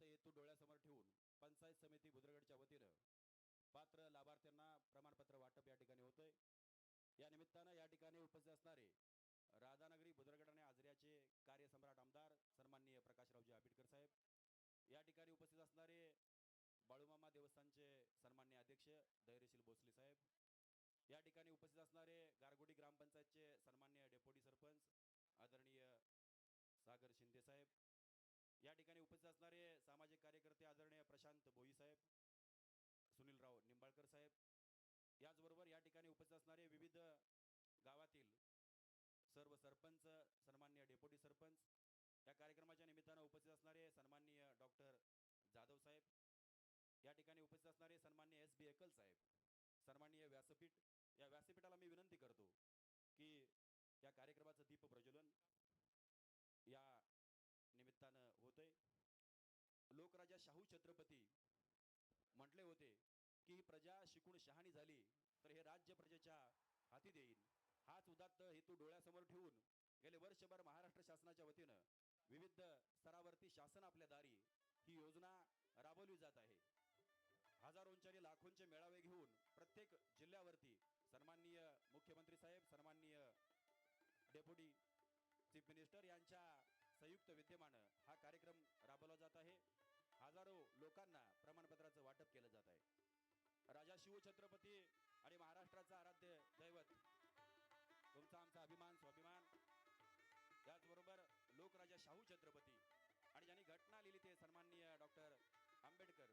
उदात्त हेतू डोळ्यासमोर ठेवून पंचायत समिती भुद्रगडच्या वतीनं पात्र लाभार्थ्यांना प्रमाणपत्र वाटप या ठिकाणी होतंय. या निमित्तानं या ठिकाणी उपस्थित असणारे राधानगरी भुद्रगड आणि आजऱ्याचे कार्यसम्राट आमदार सन्माननीय प्रकाशरावजी आबिटकर साहेब या ठिकाणी उपस्थित असणारे बाळूमामा देवस्थानचे सन्मान्य अध्यक्ष धैर्यशील भोसले साहेब या ठिकाणी उपस्थित असणारे गारगोटी ग्रामपंचायतचे सन्मान्य डेप्युटी सरपंच आदरणीय सागर शिंदे साहेब या ठिकाणी उपस्थित असणारे सामाजिक कार्यकर्ते आदरणीय प्रशांत भोई साहेब सुनीलराव निंबाळकर साहेब याचबरोबर या ठिकाणी उपस्थित असणारे विविध गावातील सर्व सरपंच सन्मान्य डेप्युटी सरपंच या कार्यक्रमाच्या निमित्तानं उपस्थित असणारे सन्माननीय डॉक्टर जाधव साहेब या ठिकाणी उपस्थित असणारे सन्मान्य एस बी एकल साहेब सन्माननीय व्यासपीठ या व्यासपीठाला मी विनंती करतो की या कार्यक्रमाचं दीप प्रज्वलन या राजा शाहू छत्रपती म्हटले होते की प्रजा शिकून शहाणी झाली तर हे राज्य प्रजेच्या हाती देईल हाच उदात्त हेतू डोळ्यासमोर ठेवून गेले वर्षभर महाराष्ट्र शासनाच्या वतीनं विविध स्तरावरती शासन आपल्या दारी ही योजना राबवली जात आहे. हजारोंचे आणि लाखोंचे मेळावे घेऊन प्रत्येक जिल्ह्यावरती सन्माननीय मुख्यमंत्री साहेब सन्माननीय डेप्युटी चीफ मिनिस्टर यांच्या संयुक्त विद्यमानं हा कार्यक्रम राबवला जात आहे. हजारो लोकांना प्रमाणपत्राचं वाटप केलं जात आहे. राजा शिवछत्रपती आणि महाराष्ट्राचा आराध्य दैवत. तुमचा आमचा अभिमान स्वाभिमान. त्याचबरोबर लोकराजा शाहू छत्रपती. आणि ज्यांनी घटना लिहिली ते सन्माननीय डॉक्टर आंबेडकर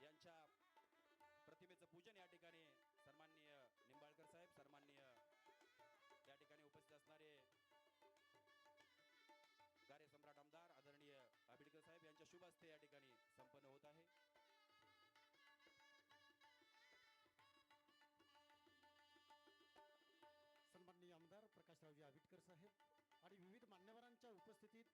यांच्या प्रतिमेचं पूजन या ठिकाणी शुभ हस्ते या ठिकाणी संपन्न होत आहे. सन्माननीय आमदार प्रकाशरावजी आबिटकर साहेब आणि विविध मान्यवरांच्या उपस्थितीत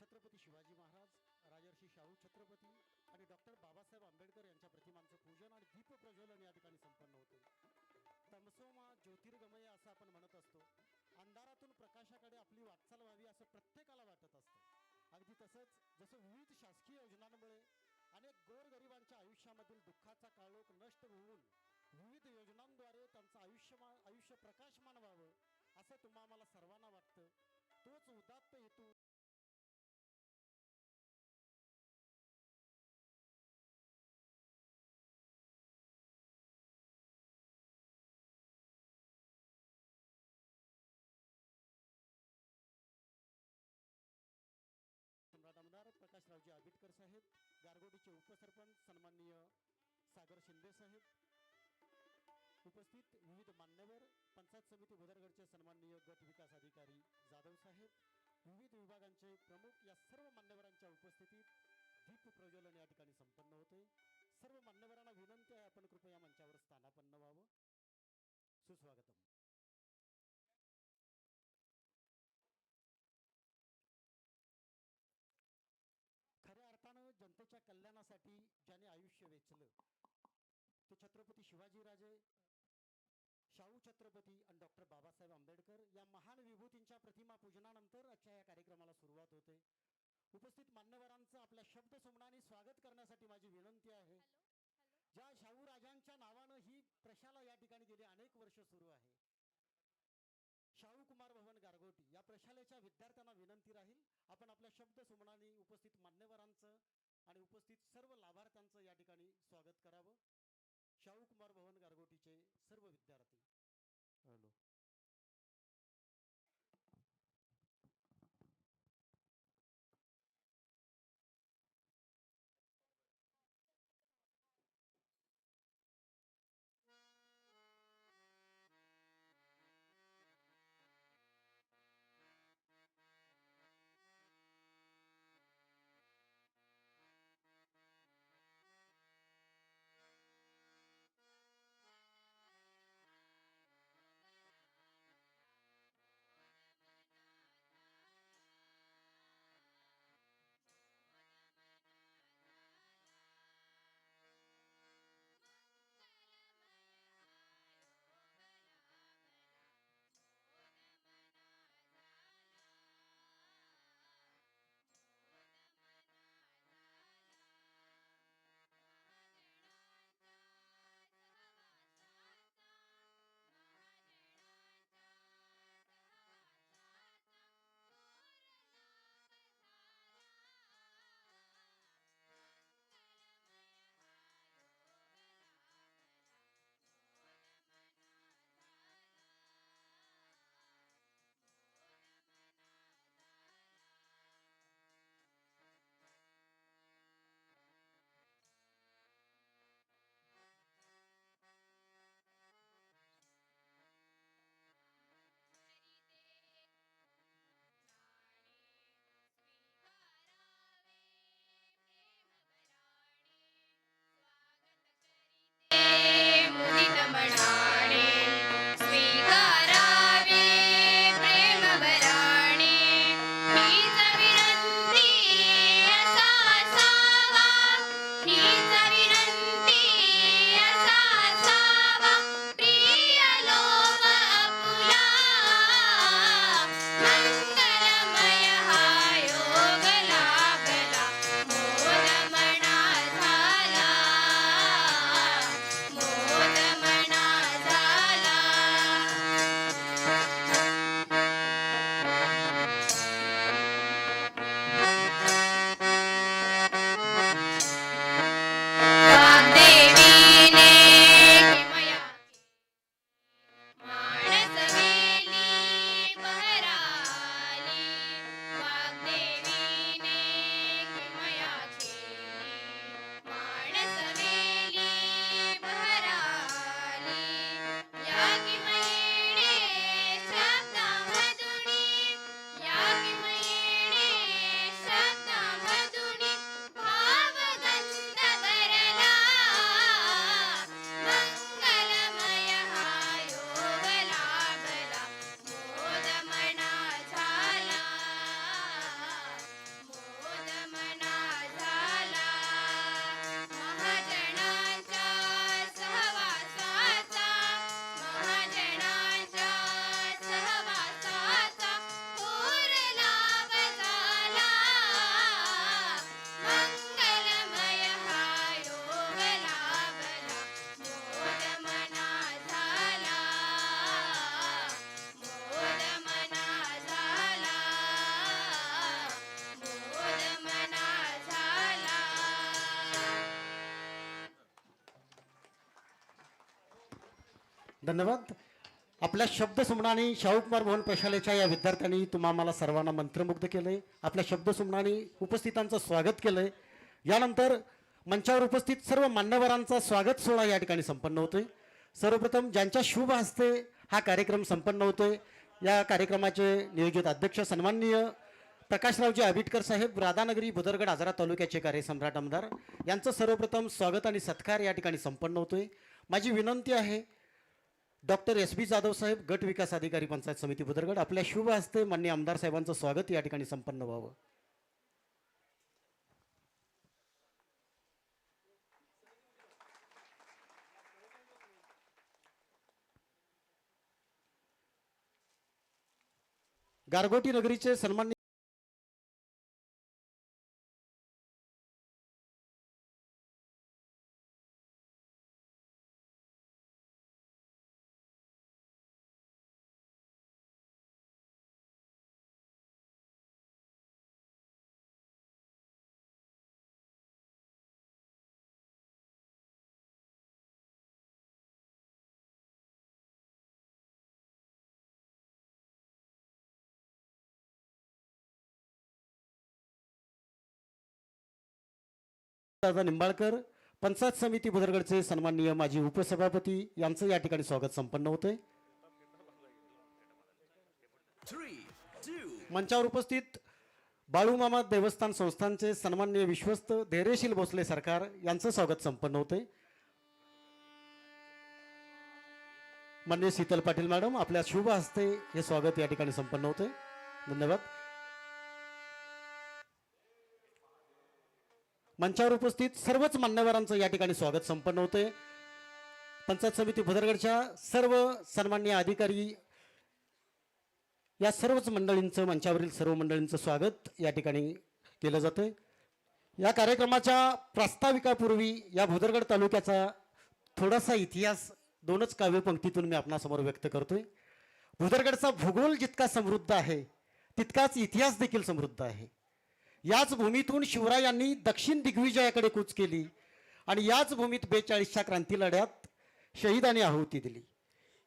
छत्रपती शिवाजी महाराज राजर्षी शाहू छत्रपती आणि डॉक्टर बाबासाहेब आंबेडकर यांच्या प्रतिमांचं पूजन आणि दीप प्रज्वलन या ठिकाणी संपन्न होते. तमसोमा ज्योतिर्गमय असं आपण म्हणत असतो. अंधारातून प्रकाशाकडे आपली वाटचाल व्हावी अगदी तसंच जसं विविध शासकीय योजनांमुळे अनेक गोरगरिबांच्या आयुष्यामधील दुःखाचा काळोख नष्ट होऊन विविध योजनांद्वारे त्यांचं आयुष्यमान आयुष्य प्रकाशमान व्हावं असं तुम्हा मला सर्वांना वाटतं. तोच उदात्त हेतू गारगोडीचे उपसरपंच सन्माननीय सागर शिंदे साहेब उपस्थित विविध मान्यवर पंचायत समिती बुधरगडचे सन्माननीय गट विकास अधिकारी जाधव साहेब विविध विभागांचे प्रमुख या सर्व मान्यवरांच्या उपस्थितीत दीप प्रज्वलन या ठिकाणी संपन्न होते सर्व मान्यवरांना विनंती आहे आपण कृपया मंचावर स्थानापन्न व्हावं. सुस्वागतम. ज्याने आयुष्य वेचलं. ते छत्रपती शिवाजीराजे शाहू छत्रपती आणि डॉक्टर बाबासाहेब आंबेडकर या महान विभूतींच्या प्रतिमा पूजनानंतर आजच्या या कार्यक्रमाला सुरुवात होते. उपस्थित मान्यवरांचं आपल्या शब्द सुमनाने स्वागत करण्यासाठी माझी विनंती आहे. ज्या शाहू राजांच्या नावानं ही प्रशाला या ठिकाणी गेली अनेक वर्ष सुरू आहे. शाहू कुमार भवन गारगोटी या प्रशालेच्या विद्यार्थ्यांना विनंती राहील. आपण आपल्या शब्द सुमनाने उपस्थित मान्यवरांचं आणि उपस्थित सर्व लाभार्थ्यांचं या ठिकाणी स्वागत करावं. शाहू कुमार भवन गारगोटीचे सर्व विद्यार्थी. हॅलो. धन्यवाद. आपल्या शब्दसुमनाने शाहूकुमार मोहन पैशालेच्या या विद्यार्थ्यांनी तुम्हा आम्हाला सर्वांना मंत्रमुग्ध केले. आपल्या शब्दसुमनाने उपस्थितांचं स्वागत केलंय यानंतर मंचावर उपस्थित सर्व मान्यवरांचा स्वागत सोहळा या ठिकाणी संपन्न होतोय. सर्वप्रथम ज्यांच्या शुभ हस्ते हा कार्यक्रम संपन्न होतोय या कार्यक्रमाचे नियोजित अध्यक्ष सन्माननीय प्रकाशरावजी आबिटकर साहेब राधानगरी बुदरगड आजरा तालुक्याचे कार्यसम्राट आमदार यांचं सर्वप्रथम स्वागत आणि सत्कार या ठिकाणी संपन्न होतोय. माझी विनंती आहे डॉक्टर एस बी जाधव साहेब गट विकास अधिकारी पंचायत समिती बुदरगड आपल्या शुभ हस्ते मान्य आमदार साहेबांचं स्वागत या ठिकाणी संपन्न व्हावं. गारगोटी नगरीचे सन्मान्य दादा निंबाळकर पंचायत समिती बुदरगडचे सन्माननीय माजी उपसभापती यांचं या ठिकाणी स्वागत संपन्न होतंय. मंचावर उपस्थित बाळूमामा देवस्थान संस्थानचे सन्माननीय विश्वस्त धैर्यशील भोसले सरकार यांचं स्वागत संपन्न होतंय. मान्य शीतल पाटील मॅडम आपल्या शुभ हस्ते हे स्वागत या ठिकाणी संपन्न होते धन्यवाद. मंचावर उपस्थित सर्वच मान्यवरांचं या ठिकाणी स्वागत संपन्न होते पंचायत समिती भुदरगडच्या सर्व सन्मान्य अधिकारी या सर्वच मंडळींचं मंचावरील सर्व मंडळींचं स्वागत या ठिकाणी केलं जातं या कार्यक्रमाच्या प्रास्ताविकापूर्वी या भुदरगड तालुक्याचा थोडासा इतिहास दोनच काव्यपंक्तीतून मी आपणासमोर व्यक्त करतोय. भुदरगडचा भूगोल जितका समृद्ध आहे तितकाच इतिहास देखील समृद्ध आहे. याच भूमीतून शिवरायांनी दक्षिण दिग्विजयाकडे कूच केली आणि याच भूमीत बेचाळीसच्या क्रांती लढ्यात शहीदाने आहुती दिली.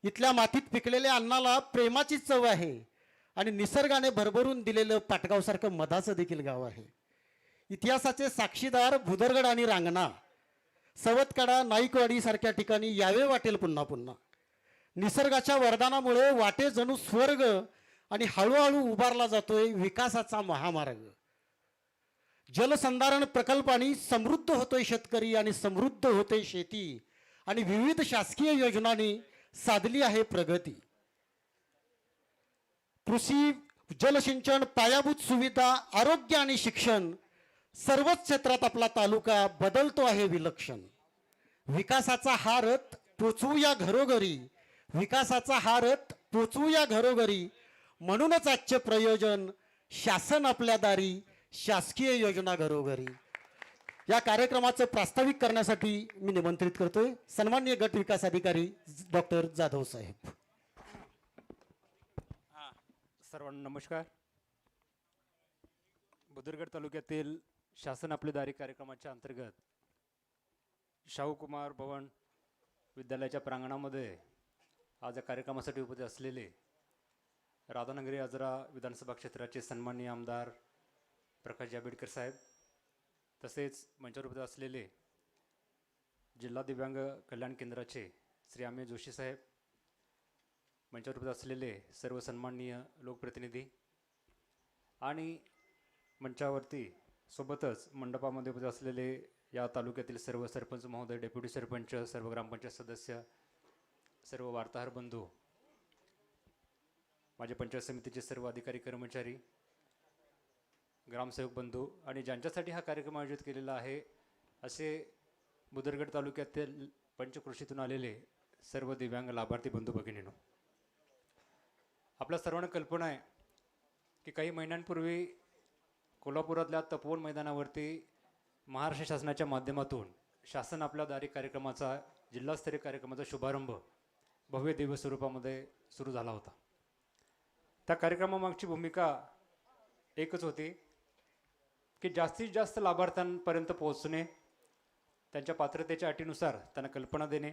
इथल्या मातीत पिकलेल्या अन्नाला प्रेमाची चव आहे आणि निसर्गाने भरभरून दिलेलं पाटगावसारखं मधाचं देखील गाव आहे. इतिहासाचे साक्षीदार भुदरगड आणि रांगणा सवतकडा नाईकवाडीसारख्या ठिकाणी यावे वाटेल पुन्हा पुन्हा. निसर्गाच्या वरदानामुळे वाटे जणू स्वर्ग आणि हळूहळू उभारला जातोय विकासाचा महामार्ग. जलसंधारण प्रकल्पाने समृद्ध होतोय शेतकरी आणि समृद्ध होते शेती आणि विविध शासकीय योजनांनी साधली आहे प्रगती. कृषी जलसिंचन पायाभूत सुविधा आरोग्य आणि शिक्षण सर्वच क्षेत्रात आपला तालुका बदलतो आहे विलक्षण. विकासाचा हा रथ पोचवूया घरोघरी. विकासाचा हा रथ पोचवूया घरोघरी. म्हणूनच आजचे प्रयोजन शासन आपल्या दारी शासकीय योजना घरोघरी. या कार्यक्रमाचं प्रास्ताविक करण्यासाठी मी निमंत्रित करतोय सन्मान्य गट विकास अधिकारी डॉक्टर जाधव साहेब. सर्वांना नमस्कार. बुदुरगड तालुक्यातील शासन आपले दारी कार्यक्रमाच्या अंतर्गत शाहूकुमार भवन विद्यालयाच्या प्रांगणामध्ये आज या कार्यक्रमासाठी उपस्थित असलेले राधानगरी आजरा विधानसभा क्षेत्राचे सन्माननीय आमदार प्रकाश जांभेडकर साहेब तसेच मंचावर उपस्थित असलेले जिल्हा दिव्यांग कल्याण केंद्राचे श्री अमेय जोशी साहेब मंचावर उपस्थित असलेले सर्व सन्माननीय लोकप्रतिनिधी आणि मंचावरती सोबतच मंडपामध्ये उपस्थित असलेले या तालुक्यातील सर्व सरपंच महोदय डेप्युटी सरपंच सर्व ग्रामपंचायत सदस्य सर्व वार्ताहर बंधू माझे पंचायत समितीचे सर्व अधिकारी कर्मचारी ग्रामसेवक बंधू आणि ज्यांच्यासाठी हा कार्यक्रम आयोजित केलेला आहे असे बुदरगड तालुक्यातील पंचकृषीतून आलेले सर्व दिव्यांग लाभार्थी बंधू भगिनीनो आपल्या सर्वांना कल्पना आहे की काही महिन्यांपूर्वी कोल्हापुरातल्या तपोवन मैदानावरती महाराष्ट्र शासनाच्या माध्यमातून शासन आपल्या दारी कार्यक्रमाचा जिल्हास्तरीय कार्यक्रमाचा शुभारंभ भव्य दिव्य स्वरूपामध्ये सुरू झाला होता. त्या कार्यक्रमामागची भूमिका एकच होती की जास्तीत जास्त लाभार्थ्यांपर्यंत पोहोचणे त्यांच्या पात्रतेच्या अटीनुसार त्यांना कल्पना देणे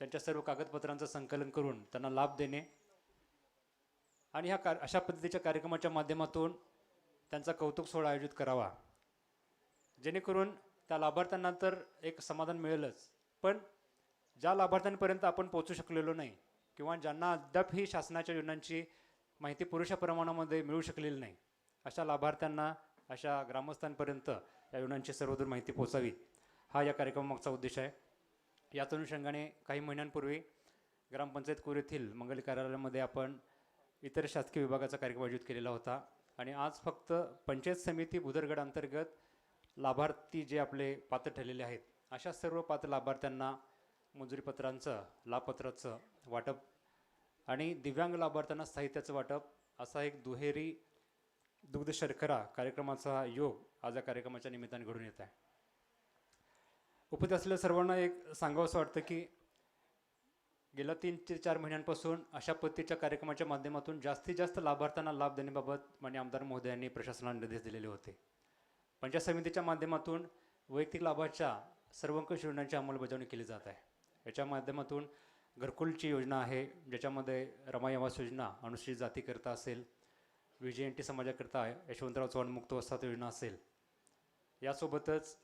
त्यांच्या सर्व कागदपत्रांचं संकलन करून त्यांना लाभ देणे. आणि ह्या कार अशा पद्धतीच्या कार्यक्रमाच्या माध्यमातून त्यांचा कौतुक सोहळा आयोजित करावा. जेणेकरून त्या लाभार्थ्यांना तर एक समाधान मिळेलच पण ज्या लाभार्थ्यांपर्यंत आपण पोहोचू शकलेलो नाही किंवा ज्यांना अद्याप ही शासनाच्या योजनांची माहिती पुरेशा प्रमाणामध्ये मिळू शकलेली नाही अशा लाभार्थ्यांना अशा ग्रामस्थांपर्यंत या योजनांची सर्वदूर माहिती पोचावी हा या कार्यक्रमामागचा उद्देश आहे. याच अनुषंगाने काही महिन्यांपूर्वी ग्रामपंचायत कोर येथील मंगल कार्यालयामध्ये आपण इतर शासकीय विभागाचा कार्यक्रम आयोजित केलेला होता आणि आज फक्त पंचायत समिती भुदरगड अंतर्गत लाभार्थी जे आपले पात्र ठरलेले आहेत अशा सर्व पात्र लाभार्थ्यांना मंजुरीपत्रांचं लाभपत्राचं वाटप आणि दिव्यांग लाभार्थ्यांना साहित्याचं वाटप असा एक दुहेरी दुग्ध शर्करा कार्यक्रमाचा योग आज या कार्यक्रमाच्या निमित्ताने घडून येत आहे. उपस्थित असलेल्या सर्वांना एक सांगावंसं वाटतं की गेल्या तीन ते चार महिन्यांपासून अशा पद्धतीच्या कार्यक्रमाच्या माध्यमातून जास्तीत जास्त लाभार्थ्यांना लाभ देण्याबाबत मान्य आमदार महोदयांनी प्रशासनाला निर्देश दिलेले होते. पंचायत समितीच्या माध्यमातून वैयक्तिक लाभाच्या सर्वंकष योजनांची अंमलबजावणी केली जात आहे. याच्या माध्यमातून घरकुलची योजना आहे ज्याच्यामध्ये रमाई आवास योजना अनुसूचित जातीकरता असेल व्ही समाजाकरिता टी समाजाकरता यशवंतराव चव्हाण मुक्त वसाहत योजना असेल. यासोबतच